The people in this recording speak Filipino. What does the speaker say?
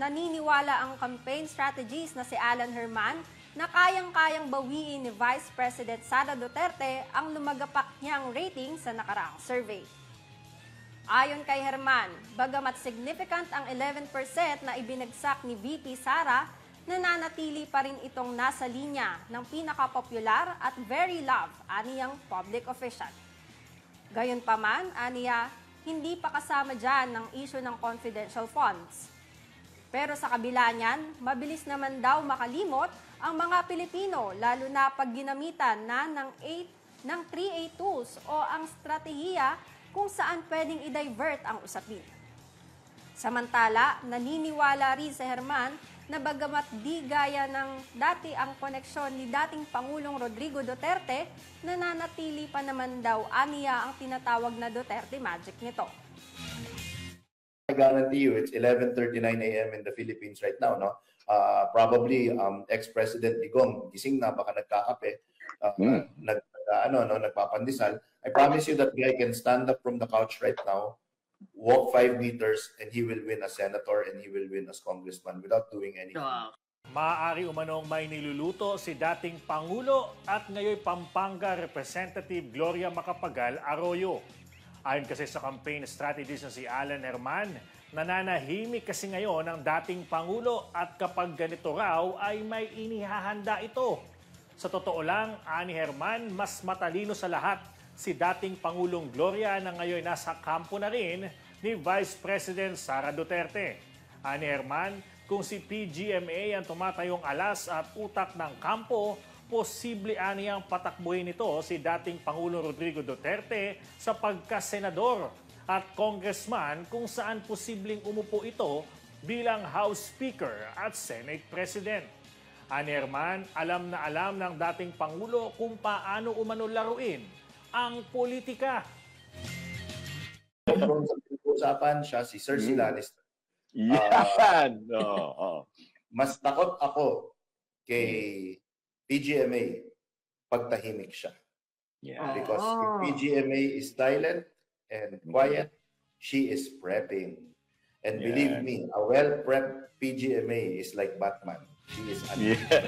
naniniwala ang campaign strategist na si Alan Herman na kayang-kayang bawiin ni Vice President Sara Duterte ang lumagapak niyang rating sa nakaraang survey. Ayon kay Herman, bagamat significant ang 11% na ibinagsak ni VP Sara, nananatili pa rin itong nasa linya ng pinakapopular at very loved aniyang public official. Gayunpaman, aniya, hindi pa kasama dyan ng issue ng confidential funds. Pero sa kabila niyan, mabilis naman daw makalimot ang mga Pilipino, lalo na pag ginamitan na ng, 8, ng 3A tools o ang strategiya kung saan pwedeng i-divert ang usapin. Samantala, naniniwala rin si Herman na bagamat di gaya ng dati ang koneksyon ni dating Pangulong Rodrigo Duterte, nananatili pa naman daw aniya ang tinatawag na Duterte Magic nito. I guarantee you, it's 11:39 a.m. in the Philippines right now, no? Uh, probably um, ex-president Digong gising na baka nagkakape, uh, Hmm. nag uh, ano no nagpapandesal. I promise you that guy can stand up from the couch right now, walk five meters, and he will win as senator and he will win as congressman without doing anything. Maaari umanong may niluluto si dating Pangulo at ngayon Pampanga Representative Gloria Macapagal Arroyo. Ayon kasi sa campaign strategist na si Alan Herman, nananahimik kasi ngayon ang dating Pangulo at kapag ganito raw ay may inihahanda ito. Sa totoo lang, ani Herman, mas matalino sa lahat si dating Pangulong Gloria na ngayon nasa kampo na rin ni Vice President Sara Duterte. Ani Herman, kung si PGMA ang tumatayong alas at utak ng kampo, posible aniyang patakbuhin nito si dating Pangulong Rodrigo Duterte sa pagkasenador at congressman kung saan posibleng umupo ito bilang House Speaker at Senate President. Ani Herman, alam na alam ng dating Pangulo kung paano umano laruin ang politika. Kung sa usapan siya si Sir Hmm. Silanes, Yan! Oo, oo. mas takot ako kay PGMA pag tahimik siya. Yan. Because if PGMA is silent and quiet, she is prepping. And believe Yeah. me, a well-prepped PGMA is like Batman. She is un- Yeah.